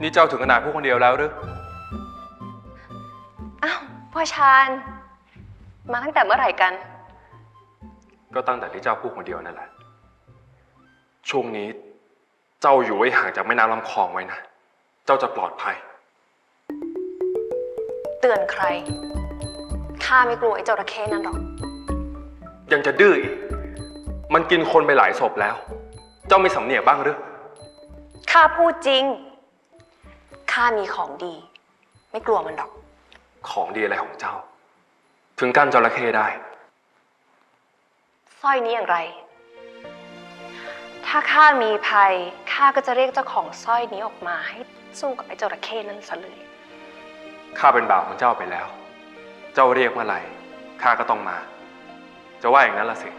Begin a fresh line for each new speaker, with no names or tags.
นี่เจ้าถึงขนาดพูดคนเดียวแล้วหรือ
อ้าว พ่อชาญ มาตั้งแต่เมื่อไหร่กัน
ก็ตั้งแต่ที่เจ้าพูดคนเดียวนั่นแหละ ช่วงนี้เจ้าอยู่ไว้ห่างจากแม่น้ำลำคลองไว้นะ เจ้าจะปลอดภัย
เตือนใคร ข้าไม่กลัวไอ้จระเข้นั่นหรอก
ยังจะดื้ออีก มันกินคนไปหลายศพแล้ว เจ้าไม่สำเนียกบ้างหรือ
ข้าพูดจริง ข้ามีของดี ไม่กลัวมันหรอก
ของดีอะไรของเจ้า ถึงกั้นจระเข้ได้
สร้อยนี้อย่างไร ถ้าข้ามีภัย ข้าก็จะเรียกเจ้าของสร้อยนี้ออกมาให้สู้กับไอ้จระเข้นั่นซะเลย
ข้าเป็นบ่าวของเจ้าไปแล้ว เจ้าเรียกเมื่อไหร่ ข้าก็ต้องมา จะว่าอย่างนั้นละสิ